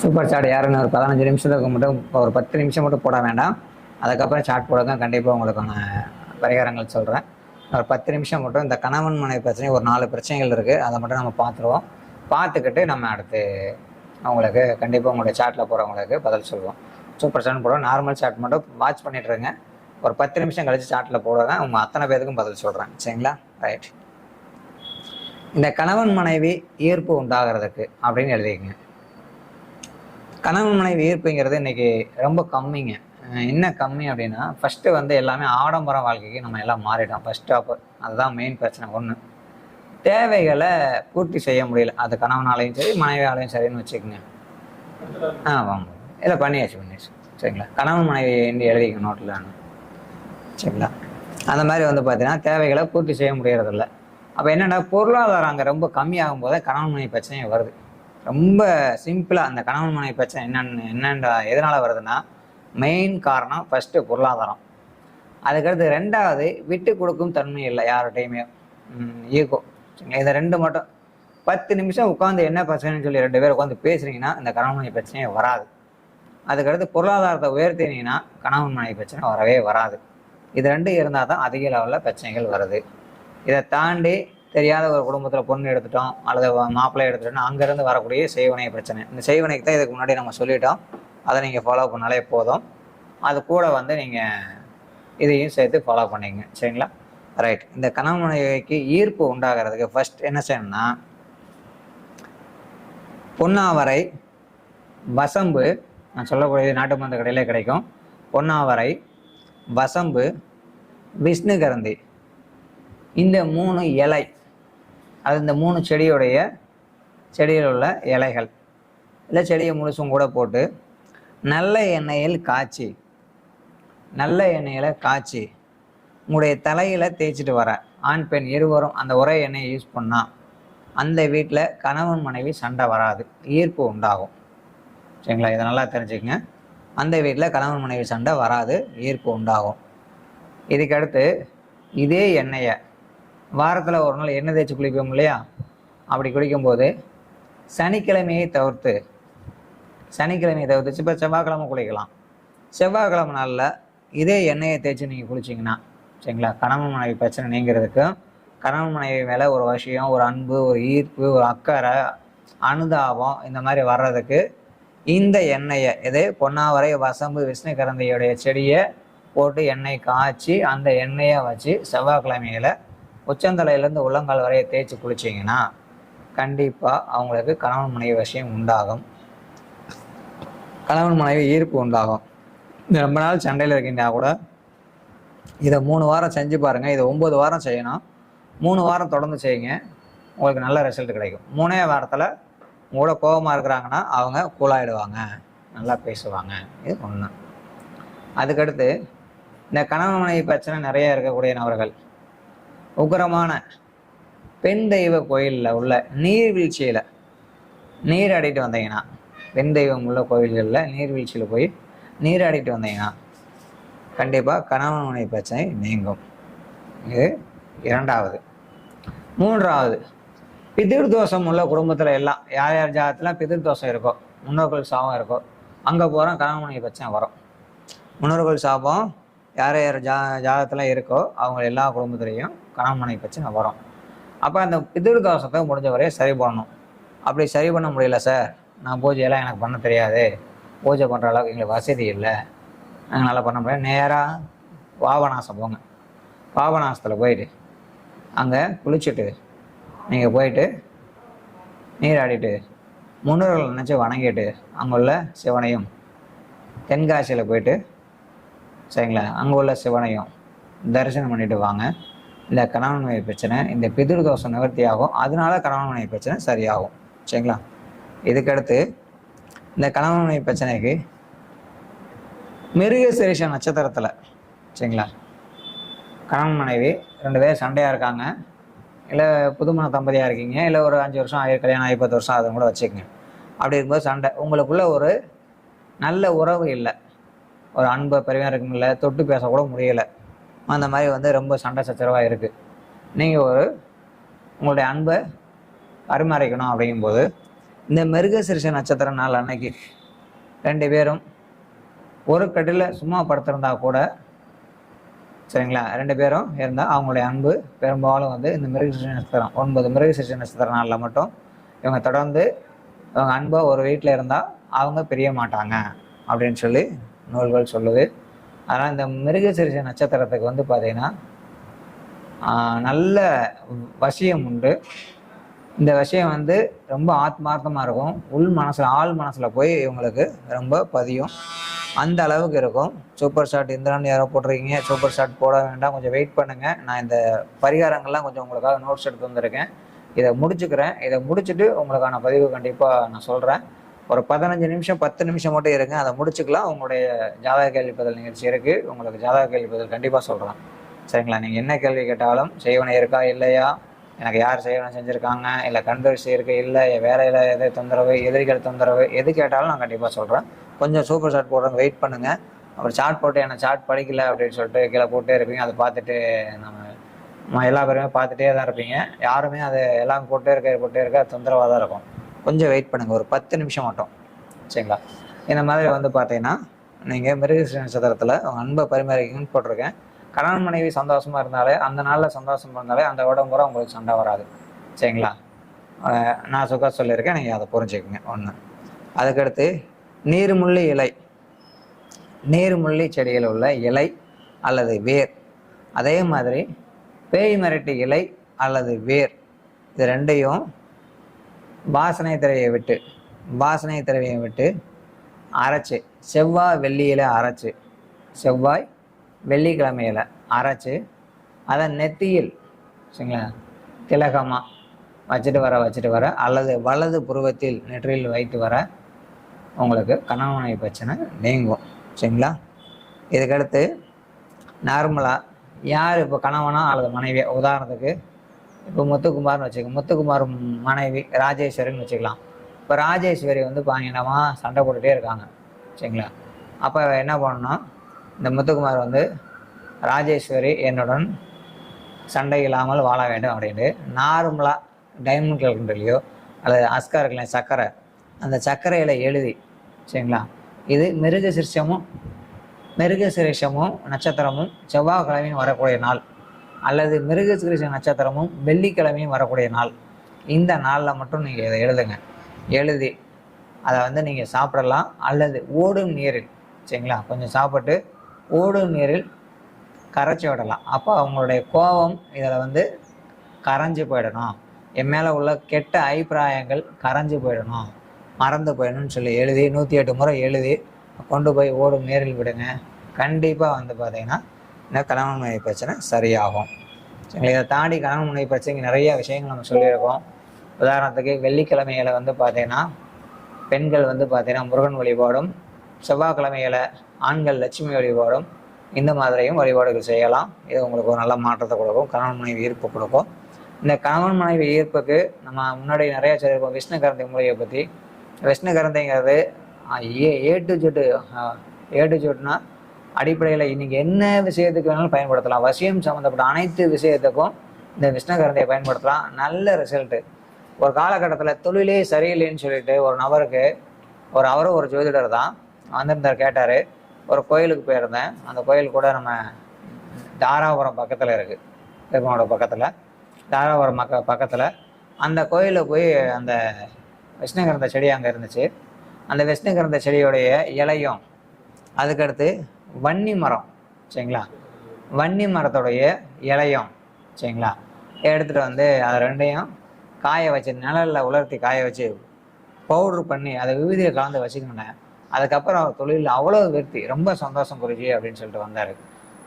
Super chat யாருன்னு ஒரு பதினஞ்சு நிமிஷத்துக்கு மட்டும் ஒரு பத்து நிமிஷம் மட்டும் போட வேண்டாம். அதுக்கப்புறம் சாட் போடுங்க கண்டிப்பாக உங்களுக்கான பரிகாரங்கள் சொல்கிறேன் ஒரு பத்து நிமிஷம் மட்டும் இந்த கணவன் மனைவி பிரச்சனை ஒரு நாலு பிரச்சனைகள் இருக்குது அதை மட்டும் நம்ம பார்த்துருவோம். பார்த்துக்கிட்டு நம்ம அடுத்து அவங்களுக்கு கண்டிப்பாக உங்களுடைய சாட்டில் போகிறவங்களுக்கு பதில் சொல்லுவோம் சூப்பர் சாட் போடுவோம். நார்மல் சாட் மட்டும் வாட்ச் பண்ணிட்டுருங்க ஒரு பத்து நிமிஷம் கழித்து சாட்டில் போடுறேன். உங்கள் அத்தனை பேருக்கும் பதில் சொல்கிறேன் சரிங்களா? ரைட் இந்த கணவன் மனைவி ஈர்ப்பு உண்டாகிறதுக்கு அப்படின்னு எழுதிங்க கணவன் மனைவி ஈர்ப்புங்கிறது இன்னைக்கு ரொம்ப கம்மிங்க. என்ன கம்மி அப்படின்னா ஃபஸ்ட்டு வந்து எல்லாமே ஆடம்பர வாழ்க்கைக்கு நம்ம எல்லாம் மாறிட்டோம். ஃபஸ்ட் ஸ்டாப்பு அதுதான் மெயின் பிரச்சனை. ஒன்று தேவைகளை பூர்த்தி செய்ய முடியல. அது கணவனாலையும் சரி மனைவியாலையும் சரின்னு வச்சுக்கோங்க. ஆ வாங்க. இல்லை பண்ணியாச்சு பண்ணியாச்சு. சரிங்களா? கணவன் மனைவி என்று எழுதிக்க நோட்டில் சரிங்களா? அந்த மாதிரி வந்து பார்த்தீங்கன்னா தேவைகளை பூர்த்தி செய்ய முடியறதில்ல. அப்போ என்னென்னா பொருளாதாரம் அங்கே ரொம்ப கம்மியாகும் போதே கணவன் மனைவி பிரச்சனை வருது. ரொம்ப சிம்பிளாக அந்த கணவன் மனைவி பிரச்சனை என்னென்னு என்னென்ன எதனால் வருதுன்னா மெயின் காரணம் ஃபஸ்ட்டு பொருளாதாரம். அதுக்கடுத்து ரெண்டாவது விட்டு கொடுக்கும் தன்மை இல்லை யார்கிட்டையுமே. ஈகோ இதை ரெண்டு மட்டும். பத்து நிமிஷம் உட்காந்து என்ன பிரச்சனைன்னு சொல்லி ரெண்டு பேர் உட்காந்து பேசுறீங்கன்னா இந்த கணவன் மனைவி பிரச்சனையே வராது. அதுக்கடுத்து பொருளாதாரத்தை உயர்த்தினீங்கன்னா கணவன் மனைவி பிரச்சனை வரவே வராது. இது ரெண்டும் இருந்தால் தான் அதிக லெவலில் பிரச்சனைகள் வருது. இதை தாண்டி தெரியாத ஒரு குடும்பத்தில் பொண்ணு எடுத்துட்டோம் அல்லது மாப்பிள்ளை எடுத்துட்டோம்னா அங்கேருந்து வரக்கூடிய செய்வனை பிரச்சனை. இந்த செய்வனைக்கு தான் இதுக்கு முன்னாடி நம்ம சொல்லிட்டோம். அதை நீங்கள் ஃபாலோ பண்ணாலே போதும். அது கூட வந்து நீங்கள் இதையும் சேர்த்து ஃபாலோ பண்ணிங்க. சரிங்களா? ரைட் இந்த கணவனைக்கு ஈர்ப்பு உண்டாகிறதுக்கு ஃபர்ஸ்ட் என்ன செய்யணும்னா பொன்னாவரை வசம்பு நான் சொல்லக்கூடிய நாட்டு மருந்து கடையிலே கிடைக்கும். பொன்னாவரை வசம்பு விஷ்ணுகரந்தி இந்த மூணு இலை அது இந்த மூணு செடியுடைய செடியில் உள்ள இலைகள். இல்லை செடியை முழுசும் கூட போட்டு நல்ல எண்ணெயில் காய்ச்சி நல்ல எண்ணெயில் காய்ச்சி உங்களுடைய தலையில் தேய்ச்சிட்டு வர ஆண் பெண் இருவரும் அந்த ஒரே எண்ணெயை யூஸ் பண்ணால் அந்த வீட்டில் கணவன் மனைவி சண்டை வராது ஈர்ப்பு உண்டாகும். சரிங்களா? இதை நல்லா தெரிஞ்சுக்கங்க. அந்த வீட்டில் கணவன் மனைவி சண்டை வராது ஈர்ப்பு உண்டாகும். இதுக்கடுத்து இதே எண்ணெயை வாரத்தில் ஒரு நாள் எண்ணெய் தேய்ச்சி குளிப்போம் இல்லையா? அப்படி குளிக்கும்போது சனிக்கிழமையை தவிர்த்து சனிக்கிழமையை தவிர்த்து இப்போ செவ்வாய்க்கிழமை குளிக்கலாம். செவ்வாய்க்கிழமை நாளில் இதே எண்ணெயை தேய்ச்சி நீங்கள் குளிச்சிங்கன்னா சரிங்களா? கணவன் மனைவி பிரச்சனை நீங்கிறதுக்கும் கணவன் மனைவி மேலே ஒரு விஷயம் ஒரு அன்பு ஒரு ஈர்ப்பு ஒரு அக்கறை அனுதாபம் இந்த மாதிரி வர்றதுக்கு இந்த எண்ணெயை இதே பொன்னாவரை வசம்பு விஷ்ணுகரந்தையுடைய செடியை போட்டு எண்ணெய் காய்ச்சி அந்த எண்ணெயை வச்சு செவ்வாய்க்கிழமையில உச்சந்தலையிலேருந்து உள்ளங்கால் வரைய தேய்ச்சி குளிச்சிங்கன்னா கண்டிப்பாக அவங்களுக்கு கணவன் மனைவி விஷயம் உண்டாகும். கணவன் மனைவி ஈர்ப்பு உண்டாகும். ரொம்ப நாள் சண்டையில் இருக்கீங்கன்னா கூட இதை மூணு வாரம் செஞ்சு பாருங்கள் இதை ஒம்பது வாரம் செய்யணும். மூணு வாரம் தொடர்ந்து செய்யுங்க. உங்களுக்கு நல்ல ரிசல்ட் கிடைக்கும். மூணே வாரத்தில் உங்களோட கோபமாக இருக்கிறாங்கன்னா அவங்க கூலாயிடுவாங்க நல்லா பேசுவாங்க. இது ஒன்று அதுக்கடுத்து இந்த கணவன் மனைவி பிரச்சனை நிறைய இருக்கக்கூடிய நபர்கள். உக்கரமான பெண் தெய்வ கோயிலில் உள்ள நீர்வீழ்ச்சியில் நீர் ஆடிட்டு வந்தீங்கன்னா பெண் தெய்வம் உள்ள கோயில்களில் நீர்வீழ்ச்சியில் போய் நீர் ஆடிட்டு வந்தீங்கன்னா கண்டிப்பாக கணவன் மனைவி பிரச்சனை நீங்கும். இது இரண்டாவது. மூன்றாவது பிதிர்தோஷம் உள்ள குடும்பத்தில் எல்லாம் யார் யார் ஜாதத்தில் பிதிர்தோஷம் இருக்கோ முன்னோர்கள் சாபம் இருக்கோ அங்கே போகிறோம் கணவன் மனைவி பிரச்சனை வரும். முன்னோர்கள் சாபம் யார் யார் ஜா ஜாதகத்தில் இருக்கோ அவங்க எல்லா குடும்பத்துலேயும் கணவன் பிரச்சனை வரும். அப்போ அந்த பிதிர் முடிஞ்ச வரையும் சரி பண்ணணும். அப்படி சரி பண்ண முடியல சார். நான் பூஜையெல்லாம் எனக்கு பண்ண தெரியாது. பூஜை பண்ணுற அளவுக்கு எங்களுக்கு வசதி இல்லை. நாங்கள் நல்லா பண்ண முடியாது நேராக பாபநாசம் போங்க. பாபநாசத்தில் போயிட்டு அங்கே குளிச்சுட்டு நீங்கள் போயிட்டு நீராடிட்டு முன்னோர்கள் நினச்சி வணங்கிட்டு அங்கே உள்ள சிவனையும் தென்காசியில் போயிட்டு சரிங்களா? அங்கே உள்ள சிவனையும் தரிசனம் பண்ணிட்டு வாங்க. இந்த கணவன் மனைவி பிரச்சனை இந்த பிதிரு தோஷம் நிவர்த்தி ஆகும். அதனால கணவன் மனைவி பிரச்சனை சரியாகும். சரிங்களா? இதுக்கடுத்து இந்த கணவன் மனைவி பிரச்சனைக்கு மிருக சிரேஷ நட்சத்திரத்தில் சரிங்களா? கணவன் மனைவி ரெண்டு பேர் சண்டையாக இருக்காங்க. இல்லை புதுமண தம்பதியாக இருக்கீங்க இல்லை ஒரு அஞ்சு வருஷம் ஆயிரம் கல்யாணம் ஆகி பத்து வருஷம் அதை கூட வச்சுக்கோங்க. அப்படி இருக்கும்போது சண்டை. உங்களுக்குள்ள ஒரு நல்ல உறவு இல்லை. ஒரு அன்பை பெருமையாக இருக்கணும் இல்லை தொட்டு பேசக்கூட முடியலை. அந்த மாதிரி வந்து ரொம்ப சண்டை சச்சரவாக இருக்குது நீங்கள் ஒரு உங்களுடைய அன்பை பரிமாறிக்கணும் அப்படிங்கும்போது இந்த மிருகசிரிச நட்சத்திர நாள் அன்னைக்கு ரெண்டு பேரும் ஒரு கட்டில் சும்மா படுத்திருந்தா கூட சரிங்களா? ரெண்டு பேரும் இருந்தால் அவங்களுடைய அன்பு பெரும்பாலும் வந்து இந்த மிருகசிரிச நட்சத்திரம் ஒன்பது மிருகசிரிச நட்சத்திர நாளில் மட்டும் இவங்க தொடர்ந்து இவங்க அன்பாக ஒரு வீட்டில் இருந்தால் அவங்க பிரிய மாட்டாங்க அப்படின்னு சொல்லி நூல்கள் சொல்லுது. ஆனால் இந்த மிருகசிரிஷ நட்சத்திரத்துக்கு வந்து பார்த்தீங்கன்னா நல்ல வசியம் உண்டு. இந்த விஷயம் வந்து ரொம்ப ஆத்மார்த்தமாக இருக்கும். உள் மனசில் ஆள் மனசில் போய் இவங்களுக்கு ரொம்ப பதியும். அந்த அளவுக்கு இருக்கும். சூப்பர் ஷாட் இந்திரன் யாரோ போட்டிருக்கீங்க சூப்பர் ஷாட் போட வேண்டாம் கொஞ்சம் வெயிட் பண்ணுங்கள் நான் இந்த பரிகாரங்கள்லாம் கொஞ்சம் உங்களுக்காக நோட்ஸ் எடுத்து வந்திருக்கேன். இதை முடிச்சுக்கிறேன். இதை முடிச்சுட்டு உங்களுக்கான பதிவு கண்டிப்பாக நான் சொல்கிறேன் ஒரு பதினஞ்சு நிமிஷம் பத்து நிமிஷம் மட்டும் இருங்க. அதை முடிச்சுக்கலாம். உங்களுடைய ஜாதக கேள்வி பதில் நிகழ்ச்சி இருக்குது உங்களுக்கு ஜாதக கேள்வி பதில் கண்டிப்பாக சொல்கிறேன் சரிங்களா? நீங்கள் என்ன கேள்வி கேட்டாலும் செய்வனை இருக்கா இல்லையா? எனக்கு யார் செய்வனை செஞ்சுருக்காங்க? இல்லை கண்தரிசி இருக்குது இல்லை. வேலையில் எது தொந்தரவு எதிரிகள் தொந்தரவு எது கேட்டாலும் நான் கண்டிப்பாக சொல்கிறேன் கொஞ்சம் சூப்பர் சாட் போடுறவங்க வெயிட் பண்ணுங்கள் அப்புறம் சாட் போட்டு என்ன சாட் படிக்கல அப்படின்னு சொல்லிட்டு கீழே போட்டே இருப்பீங்க. அதை பார்த்துட்டு நம்ம எல்லா பேருமே பார்த்துட்டே தான் இருப்பீங்க. யாருமே அதை எல்லாம் போட்டே இருக்க போட்டே இருக்க தொந்தரவாக தான் இருக்கும். கொஞ்சம் வெயிட் பண்ணுங்கள் ஒரு பத்து நிமிஷம் மட்டும். சரிங்களா? இந்த மாதிரி வந்து பார்த்தீங்கன்னா நீங்கள் மிருகஸ்ரீ நட்சத்திரத்தில் உங்கள் அன்பை பரிமாறிக்கணும்னு போட்டிருக்கேன். கணவன் மனைவி சந்தோஷமாக இருந்தாலே அந்த நாளில் சந்தோஷமாக இருந்தாலே அந்த உடம்புற உங்களுக்கு சண்டை வராது. சரிங்களா? நான் சுகா சொல்லியிருக்கேன். நீங்கள் அதை புரிஞ்சுக்குங்க. ஒன்று அதுக்கடுத்து நீர்முள்ளி இலை. நீர்முள்ளி செடியில் உள்ள இலை அல்லது வேர். அதே மாதிரி பேய் மிரட்டு இலை அல்லது வேர். இது ரெண்டையும் வாசனை திரையை விட்டு வாசனை திரவையை விட்டு அரைச்சு செவ்வாய் வெள்ளியில் அரைச்சு செவ்வாய் வெள்ளிக்கிழமையில அரைச்சு அதை நெத்தியில் சரிங்களா திலகமாக வச்சுட்டு வர வச்சுட்டு வர அல்லது வலது புருவத்தில் நெற்றியில் வைத்து வர உங்களுக்கு கணவனை பிரச்சனை நீங்கும் சரிங்களா? இதுக்கடுத்து நார்மலாக யார் இப்போ கணவனா அல்லது மனைவியா? உதாரணத்துக்கு இப்போ முத்துக்குமார்னு வச்சுக்கோங்க முத்துக்குமார் மனைவி ராஜேஸ்வரின்னு வச்சுக்கலாம். இப்போ ராஜேஸ்வரி வந்து பாத்தீங்கன்னா சண்டை போட்டுகிட்டே இருக்காங்க சரிங்களா? அப்போ என்ன பண்ணணும்னா இந்த முத்துக்குமார் வந்து ராஜேஸ்வரி என்னுடன் சண்டை இல்லாமல் வாழ வேண்டும் அப்படின்ட்டு நார்மலாக டைமண்ட் கலர்லையோ அல்லது அஸ்கா இருக்கல சக்கரை அந்த சர்க்கரையில் எழுதி சரிங்களா? இது மிருக சிருஷமும் மிருக சிருஷமும் நட்சத்திரமும் செவ்வாய்க்கிழமையும் வரக்கூடிய நாள். அல்லது மிருக நட்சத்திரமும் வெள்ளிக்கிழமையும் வரக்கூடிய நாள். இந்த நாளில் மட்டும் நீங்கள் இதை எழுதுங்க. எழுதி அதை வந்து நீங்கள் சாப்பிடலாம். அல்லது ஓடும் நீரில் சரிங்களா? கொஞ்சம் சாப்பிட்டு ஓடும் நீரில் கரைச்சி விடலாம். அப்போ அவங்களுடைய கோபம் இதில் வந்து கரைஞ்சி போயிடணும். என் மேலே உள்ள கெட்ட அபிப்பிராயங்கள் கரைஞ்சு போயிடணும். மறந்து போயிடணும்னு சொல்லி எழுதி நூற்றி எட்டு முறை எழுதி கொண்டு போய் ஓடும் நேரில் விடுங்க. கண்டிப்பாக வந்து பார்த்தீங்கன்னா இந்த கணவன் மனைவி பிரச்சனை சரியாகும். இதை தாண்டி கணவன் முனை பிரச்சனைக்கு நிறைய விஷயங்கள் நம்ம சொல்லியிருக்கோம். உதாரணத்துக்கு வெள்ளிக்கிழமையில வந்து பார்த்தீங்கன்னா பெண்கள் வந்து பார்த்தீங்கன்னா முருகன் வழிபாடும் செவ்வாய்க்கிழமையில ஆண்கள் லட்சுமி வழிபாடும் இந்த மாதிரியும் வழிபாடுகள் செய்யலாம். இது உங்களுக்கு ஒரு நல்ல மாற்றத்தை கொடுக்கும் கணவன் மனைவி ஈர்ப்பு கொடுக்கும். இந்த கணவன் மனைவி ஈர்ப்புக்கு நம்ம முன்னாடி நிறைய சொல்லியிருக்கோம் விஷ்ணு கரந்தை முறையை பற்றி விஷ்ணு கரந்தைங்கிறது A A to Z A to ஜெட்னா அடிப்படையில் இன்னைக்கு என்ன விஷயத்துக்கு வேணாலும் பயன்படுத்தலாம். வசியம் சம்மந்தப்பட்ட அனைத்து விஷயத்துக்கும் இந்த விஷ்ணகரந்தையை பயன்படுத்தலாம். நல்ல ரிசல்ட்டு ஒரு காலகட்டத்தில் தொழிலே சரியில்லைன்னு சொல்லிட்டு ஒரு நபருக்கு ஒரு அவரும் ஒரு ஜோதிடர் தான் வந்திருந்தார் கேட்டார். ஒரு கோயிலுக்கு போயிருந்தேன். அந்த கோயில் கூட நம்ம தாராபுரம் பக்கத்தில் இருக்குது பெருமாவோட பக்கத்தில். தாராபுரம் மக்க பக்கத்தில். அந்த கோயிலில் போய் அந்த விஷ்ணுகிரந்த செடி அங்கே இருந்துச்சு. அந்த விஷ்ணுகிரந்த செடியோடைய இலையும் அதுக்கடுத்து வன்னி மரம் சரிங்களா? வன்னி மரத்தோடைய இலையும் சரிங்களா? எடுத்துகிட்டு வந்து அதை ரெண்டையும் காய வச்சு நிழலில் உலர்த்தி காய வச்சு பவுட்ரு பண்ணி அதை விபூதியை கலந்து வச்சுக்கினேன். அதுக்கப்புறம் தொழிலில் அவ்வளோ விருத்தி ரொம்ப சந்தோஷம் குருஜி அப்படின்னு சொல்லிட்டு வந்தார்.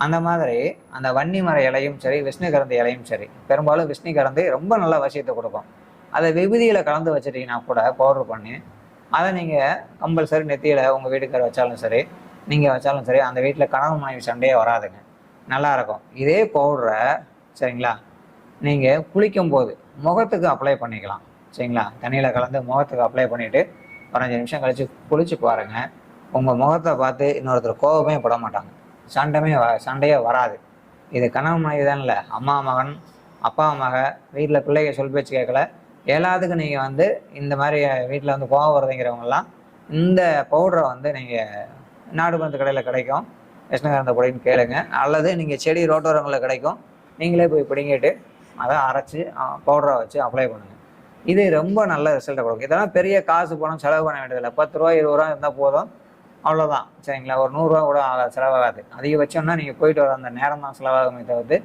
அந்த மாதிரி அந்த வன்னி மர இலையும் சரி விஷ்ணு கரந்தை இலையும் சரி பெரும்பாலும் விஷ்ணு கரந்தை ரொம்ப நல்ல விஷயத்தை கொடுக்கும். அதை விபூதியில் கலந்து வச்சிட்டிங்கன்னா கூட பவுட்ரு பண்ணி அதை நீங்கள் கம்பல்சரி நெத்தியில் உங்கள் வீட்டுக்கார வச்சாலும் சரி நீங்கள் வச்சாலும் சரி அந்த வீட்டில் கணவன் மனைவி சண்டையே வராதுங்க. நல்லாயிருக்கும் இதே பவுடரை சரிங்களா? நீங்கள் குளிக்கும்போது முகத்துக்கு அப்ளை பண்ணிக்கலாம். சரிங்களா? தண்ணியில் கலந்து முகத்துக்கு அப்ளை பண்ணிவிட்டு ஒரு அஞ்சு நிமிஷம் கழித்து குளிச்சு பாருங்கள் உங்கள் முகத்தை பார்த்து இன்னொருத்தர் கோபமே பட மாட்டாங்க. சண்டமே வ- சண்டையே வராது. இது கணவன் மனைவி தான் இல்லை அம்மா மகன் அப்பா மக வீட்டில் பிள்ளைங்க சொல் பேச்சு கேட்கல. எல்லாத்துக்கும் நீங்கள் வந்து இந்த மாதிரி வீட்டில் வந்து கோவம் வருதுங்கிறவங்கலாம் இந்த பவுடரை வந்து நீங்கள் நாடு மருந்து கடையில் கிடைக்கும். கிருஷ்ணகாந்த பொடின்னு கேளுங்க. அல்லது நீங்கள் செடி ரோட்டோரங்களில் கிடைக்கும். நீங்களே போய் பிடிங்கிட்டு அதை அரைச்சி பவுடரை வச்சு அப்ளை பண்ணுங்கள் இது ரொம்ப நல்ல ரிசல்ட்டை கொடுக்கும். இதெல்லாம் பெரிய காசு பணம் செலவு பண்ண வேண்டியதில்லை. பத்து ரூபா இருபது ரூபா இருந்தால் போதும். அவ்வளோதான் சரிங்களா? ஒரு நூறுரூவா கூட ஆகாது செலவாகாது. அதிகபட்சம்னா நீங்கள் போயிட்டு வர அந்த நேரம் தான் செலவாகுமே தவிர்த்து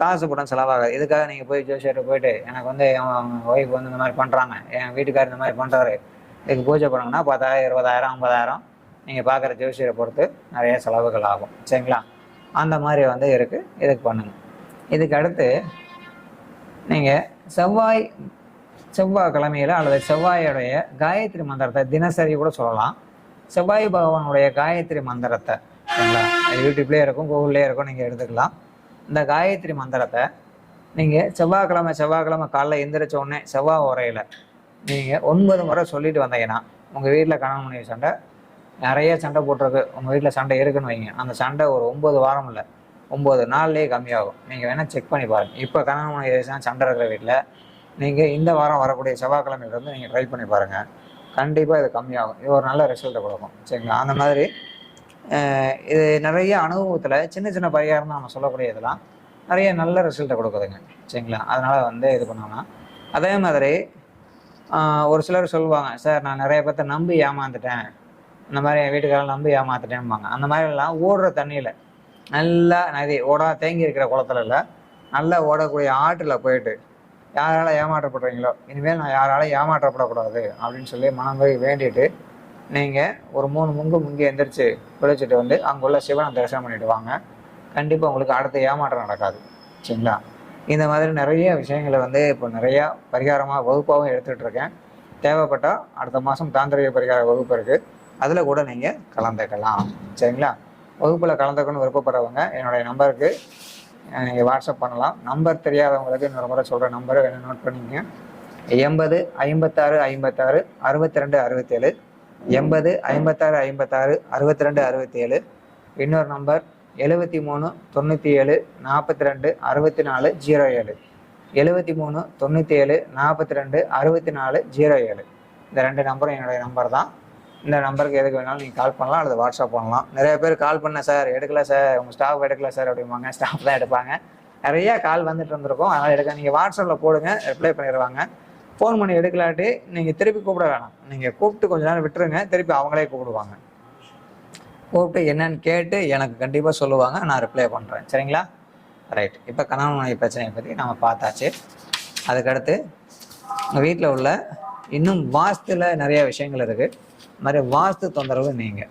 காசு பணம் செலவாகாது. இதுக்காக நீங்கள் போய் ஜோசியர்கிட்ட போயிட்டு எனக்கு வந்து ஒய்ஃப் வந்து இந்த மாதிரி பண்ணுறாங்க என் வீட்டுக்கார் இந்த மாதிரி பண்ணுறாரு இதுக்கு பூஜை பண்ணுங்கன்னா பத்தாயிரம் இருபதாயிரம் ஐம்பதாயிரம். நீங்கள் பார்க்குற ஜோசியரை பொறுத்து நிறைய செலவுகள் ஆகும். சரிங்களா? அந்த மாதிரி வந்து இருக்குது இதுக்கு பண்ணுங்க. இதுக்கு அடுத்து நீங்கள் செவ்வாய் செவ்வாய்க்கிழமையில அல்லது செவ்வாயுடைய காயத்ரி மந்திரத்தை தினசரி கூட சொல்லலாம். செவ்வாய் பகவானுடைய காயத்ரி மந்திரத்தை சரிங்களா? யூடியூப்லேயே இருக்கும் கூகுள்லேயே இருக்கும் நீங்கள் எடுத்துக்கலாம். இந்த காயத்ரி மந்திரத்தை நீங்கள் செவ்வாய்க்கிழமை செவ்வாய்க்கிழமை காலைல எந்திரிச்ச உடனே செவ்வாய் உரையில் நீங்கள் ஒன்பது முறை சொல்லிட்டு வந்தீங்கன்னா உங்கள் வீட்டில் கணவன் மனைவி சண்டை நிறைய சண்டை போட்டிருக்கு. உங்கள் வீட்டில் சண்டை இருக்குன்னு வைங்க. அந்த சண்டை ஒரு ஒம்பது வாரம் இல்லை. ஒம்பது நாள்லேயே கம்மியாகும். நீங்கள் வேணால் செக் பண்ணி பாருங்கள் இப்போ கணவன் மனைவி சண்டை இருக்கிற வீட்டில் நீங்கள் இந்த வாரம் வரக்கூடிய செவ்வாய்க்கிழமையிலேருந்து நீங்கள் ட்ரை பண்ணி பாருங்கள் கண்டிப்பாக இது கம்மியாகும். இது ஒரு நல்ல ரிசல்ட்டை கொடுக்கும். சரிங்களா? அந்த மாதிரி இது நிறைய அனுபவத்தில் சின்ன சின்ன பரிகாரம் நம்ம சொல்லக்கூடிய இதெல்லாம் நிறைய நல்ல ரிசல்ட்டை கொடுக்குதுங்க. சரிங்களா? அதனால் வந்து இது பண்ணோன்னா அதே மாதிரி ஒரு சிலர் சொல்லுவாங்க சார் நான் நிறைய பேர்த்த நம்பி ஏமாந்துட்டேன். இந்த மாதிரி என் வீட்டுக்காரன் நம்பி ஏமாத்துட்டேன்பாங்க அந்த மாதிரிலாம் ஓடுற தண்ணியில் நல்லா நதி ஓடா தேங்கி இருக்கிற குளத்துல இல்லை நல்லா ஓடக்கூடிய ஆற்றில் போயிட்டு யாரால ஏமாற்றப்படுறீங்களோ இனிமேல் நான் யாரால ஏமாற்றப்படக்கூடாது அப்படின்னு சொல்லி மனம் போய் வேண்டிட்டு நீங்கள் ஒரு மூணு முங்கு முங்கி எந்திரிச்சு குளிச்சுட்டு வந்து அங்குள்ள சிவனை தரிசனம் பண்ணிட்டு வாங்க. கண்டிப்பாக உங்களுக்கு அடுத்த ஏமாற்றம் நடக்காது. சரிங்களா? இந்த மாதிரி நிறைய விஷயங்களை வந்து இப்போ நிறையா பரிகாரமாக வகுப்பாகவும் எடுத்துகிட்ருக்கேன் தேவைப்பட்டால் அடுத்த மாதம் தாந்திரிக பரிகார வகுப்பு இருக்குது அதில் கூட நீங்கள் கலந்துக்கலாம். சரிங்களா? வகுப்பில் கலந்துக்கணும்னு விருப்பப்படுறவங்க என்னுடைய நம்பருக்கு நீங்கள் வாட்ஸ்அப் பண்ணலாம். நம்பர் தெரியாதவங்களுக்கு இன்னொரு முறை சொல்கிற நம்பரை வேணும் நோட் பண்ணிங்க எண்பது ஐம்பத்தாறு ஐம்பத்தாறு அறுபத்தி ரெண்டு அறுபத்தேழு. எண்பது ஐம்பத்தாறு ஐம்பத்தாறு அறுபத்தி ரெண்டு அறுபத்தேழு. இன்னொரு நம்பர் எழுபத்தி மூணு தொண்ணூற்றி ஏழு நாற்பத்தி ரெண்டு அறுபத்தி நாலு ஜீரோ ஏழு. எழுபத்தி மூணு தொண்ணூற்றி ஏழு நாற்பத்தி ரெண்டு அறுபத்தி நாலு ஜீரோ ஏழு. இந்த ரெண்டு நம்பரும் என்னுடைய நம்பர் தான். இந்த நம்பருக்கு எதுக்கு வேணாலும் நீங்கள் கால் பண்ணலாம் அல்லது வாட்ஸ்அப் பண்ணலாம். நிறைய பேர் கால் பண்ண சார் எடுக்கல சார் உங்கள் ஸ்டாஃப் எடுக்கல சார் அப்படிம்பாங்க. ஸ்டாஃப் தான் எடுப்பாங்க. நிறைய கால் வந்துட்டு இருந்திருக்கும். அதனால் எடுக்க நீங்கள் வாட்ஸ்அப்பில் போடுங்க. ரிப்ளை பண்ணிடுவாங்க ஃபோன் பண்ணி எடுக்கலாட்டி நீங்கள் திருப்பி கூப்பிட வேணாம். நீங்கள் கூப்பிட்டு கொஞ்ச நேரம் விட்டுருங்க. திருப்பி அவங்களே கூப்பிடுவாங்க. கூப்பிட்டு என்னன்னு கேட்டு எனக்கு கண்டிப்பாக சொல்லுவாங்க. நான் ரிப்ளை பண்ணுறேன் சரிங்களா? ரைட் இப்போ கணவன் மனைவி பிரச்சனையை பற்றி நம்ம பார்த்தாச்சு. அதுக்கடுத்து வீட்டில் உள்ள இன்னும் வாஸ்தில் நிறைய விஷயங்கள் இருக்குது மாதிரி வாஸ்து தொந்தரவு நீங்கள்